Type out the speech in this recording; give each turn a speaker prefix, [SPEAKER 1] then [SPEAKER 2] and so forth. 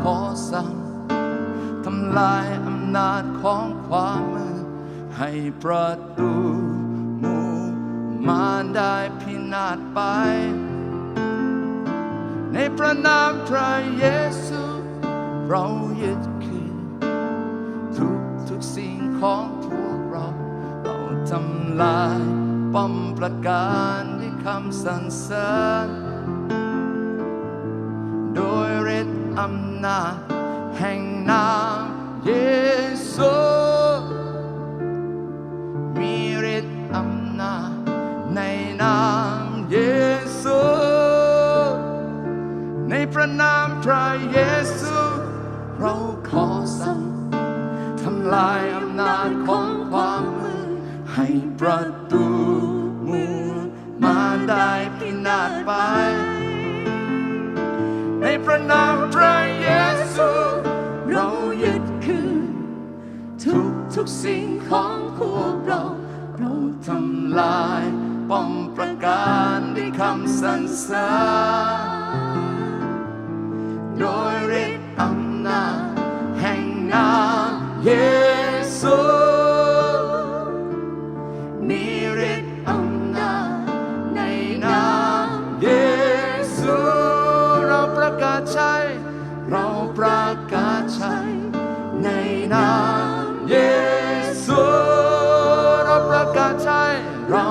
[SPEAKER 1] ขอสั่งทำลายอำนาจของความมืดให้ประตูมูมารได้พินาศไป ในพระนามพระเยซู เรายึดคืนทุกทุกสิ่งของพวกเรา เราทำลายป้อมประการด้วยคำสรรเสริญ อำนาจแห่งนามเยซูมีฤทธิ์อำนาจในนามเยซูในพระนามพระเยซูเราขอสั่งทำลายอำนาจของความมืดให้ประตูมูมาได้พินาศไป พระนามพระเยซู เรายึดคืนทุกทุกสิ่งของพวกเราเราทำลายป้อมประการด้วยคำสรรเสริญโดย กาศชัย เราประกาศชัย ในนามเยซู เราประกาศชัย เรา